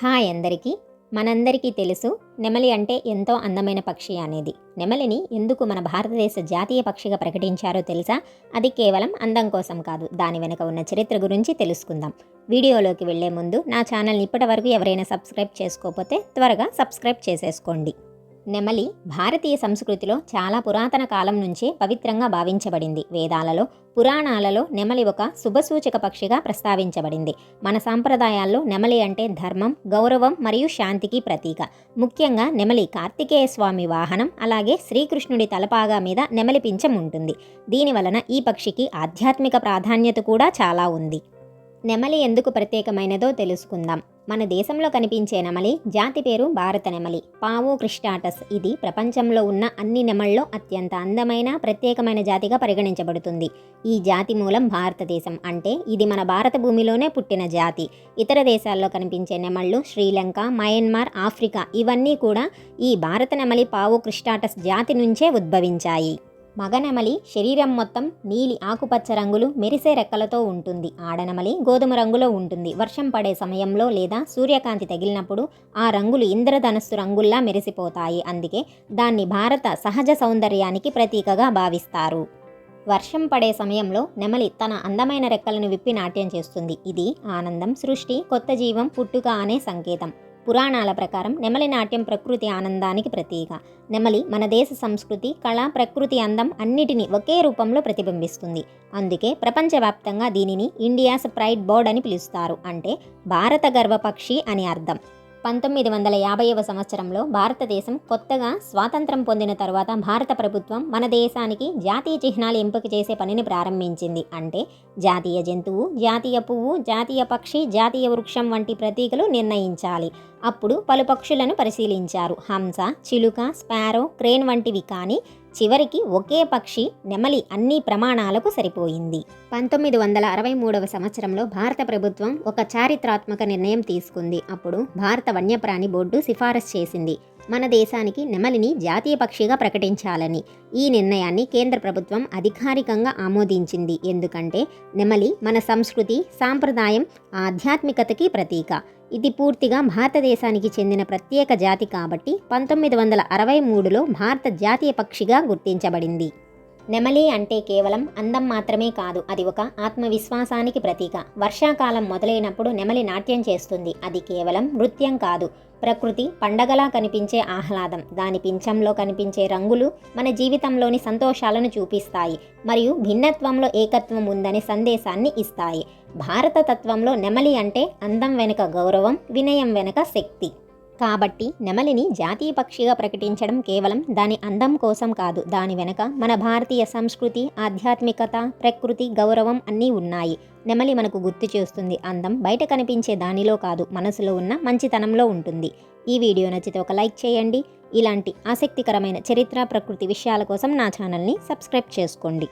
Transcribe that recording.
Hi అందరికీ. మనందరికీ తెలుసు నెమలి అంటే ఎంతో అందమైన పక్షి అనేది. నెమలిని ఎందుకు మన భారతదేశ జాతీయ పక్షిగా ప్రకటించారో తెలుసా? అది కేవలం అందం కోసం కాదు దాని వెనుక ఉన్న చరిత్ర గురించి తెలుసుకుందాం. వీడియోలోకి వెళ్ళే ముందు నా ఛానల్ని ఇప్పటి వరకు ఎవరైనా సబ్స్క్రైబ్ చేసుకోకపోతే త్వరగా సబ్స్క్రైబ్ చేసేసుకోండి. నెమలి భారతీయ సంస్కృతిలో చాలా పురాతన కాలం నుంచే పవిత్రంగా భావించబడింది. వేదాలలో పురాణాలలో నెమలి ఒక శుభసూచక పక్షిగా ప్రస్తావించబడింది. మన సాంప్రదాయాల్లో నెమలి అంటే ధర్మం గౌరవం మరియు శాంతికి ప్రతీక. ముఖ్యంగా నెమలి కార్తికేయ స్వామి వాహనం అలాగే శ్రీకృష్ణుడి తలపాగా మీద నెమలి పించం ఉంటుంది. దీని వలన ఈ పక్షికి ఆధ్యాత్మిక ప్రాధాన్యత కూడా చాలా ఉంది. నెమలి ఎందుకు ప్రత్యేకమైనదో తెలుసుకుందాం. మన దేశంలో కనిపించే నెమలి జాతి పేరు భారత నెమలి. Pavo cristatus. ఇది ప్రపంచంలో ఉన్న అన్ని నెమళ్ళలో అత్యంత అందమైన ప్రత్యేకమైన జాతిగా పరిగణించబడుతుంది. ఈ జాతి మూలం భారతదేశం. అంటే ఇది మన భారత భూమిలోనే పుట్టిన జాతి. ఇతర దేశాల్లో కనిపించే నెమళ్ళు శ్రీలంక మయన్మార్ ఆఫ్రికా ఇవన్నీ కూడా ఈ భారత నెమలి పావో క్రిస్టాటస్ జాతి నుంచే ఉద్భవించాయి. మగనెమలి శరీరం మొత్తం నీలి ఆకుపచ్చ రంగులు మెరిసే రెక్కలతో ఉంటుంది. ఆడనెమలి గోధుమ రంగులో ఉంటుంది. వర్షం పడే సమయంలో లేదా సూర్యకాంతి తగిలినప్పుడు ఆ రంగులు ఇంద్రధనస్సు రంగుల్లా మెరిసిపోతాయి. అందుకే దాన్ని భారత సహజ సౌందర్యానికి ప్రతీకగా భావిస్తారు. వర్షం పడే సమయంలో నెమలి తన అందమైన రెక్కలను విప్పి నాట్యం చేస్తుంది. ఇది ఆనందం సృష్టి కొత్త జీవం పుట్టుక అనే సంకేతం. పురాణాల ప్రకారం నెమలి నాట్యం ప్రకృతి ఆనందానికి ప్రతీక. నెమలి మన దేశ సంస్కృతి కళ ప్రకృతి అందం అన్నిటినీ ఒకే రూపంలో ప్రతిబింబిస్తుంది. అందుకే ప్రపంచవ్యాప్తంగా దీనిని ఇండియాస్ ప్రైడ్ బర్డ్ అని పిలుస్తారు. అంటే భారత గర్వపక్షి అని అర్థం. పంతొమ్మిది వందల యాభైవ సంవత్సరంలో భారతదేశం కొత్తగా స్వాతంత్రం పొందిన తర్వాత భారత ప్రభుత్వం మన దేశానికి జాతీయ చిహ్నాలు ఎంపిక చేసే పనిని ప్రారంభించింది. అంటే జాతీయ జంతువు జాతీయ పువ్వు జాతీయ పక్షి జాతీయ వృక్షం వంటి ప్రతీకలు నిర్ణయించాలి. అప్పుడు పలు పక్షులను పరిశీలించారు. హంస చిలుక స్పారో క్రేన్ వంటివి కానీ చివరికి ఒకే పక్షి నెమలి అన్ని ప్రమాణాలకు సరిపోయింది. పంతొమ్మిది వందల అరవై మూడవ సంవత్సరంలో భారత ప్రభుత్వం ఒక చారిత్రాత్మక నిర్ణయం తీసుకుంది. అప్పుడు భారత వన్యప్రాణి బోర్డు సిఫారసు చేసింది. మన దేశానికి నెమలిని జాతీయ పక్షిగా ప్రకటించాలని. ఈ నిర్ణయాన్ని కేంద్ర ప్రభుత్వం అధికారికంగా ఆమోదించింది. ఎందుకంటే నెమలి మన సంస్కృతి సాంప్రదాయం ఆధ్యాత్మికతకి ప్రతీక. ఇది పూర్తిగా భారతదేశానికి చెందిన ప్రత్యేక జాతి కాబట్టి పంతొమ్మిది వందల అరవై మూడులో భారత జాతీయ పక్షిగా గుర్తించబడింది. నెమలి అంటే కేవలం అందం మాత్రమే కాదు అది ఒక ఆత్మవిశ్వాసానికి ప్రతీక. వర్షాకాలం మొదలైనప్పుడు నెమలి నాట్యం చేస్తుంది అది కేవలం నృత్యం కాదు. ప్రకృతి పండగలా కనిపించే ఆహ్లాదం దాని పింఛంలో కనిపించే రంగులు మన జీవితంలోని సంతోషాలను చూపిస్తాయి మరియు భిన్నత్వంలో ఏకత్వం ఉందనే సందేశాన్ని ఇస్తాయి. భారత తత్వంలో నెమలి అంటే అందం వెనుక గౌరవం వినయం వెనుక శక్తి. కాబట్టి నెమలిని జాతీయ పక్షిగా ప్రకటించడం కేవలం దాని అందం కోసం కాదు దాని వెనక మన భారతీయ సంస్కృతి ఆధ్యాత్మికత ప్రకృతి గౌరవం అన్నీ ఉన్నాయి. నెమలి మనకు గుర్తు చేస్తుంది అందం బయట కనిపించే దానిలో కాదు మనసులో ఉన్న మంచితనంలో ఉంటుంది. ఈ వీడియో నచ్చితే ఒక లైక్ చేయండి. ఇలాంటి ఆసక్తికరమైన చరిత్ర ప్రకృతి విషయాల కోసం నా ఛానల్ని సబ్స్క్రైబ్ చేసుకోండి.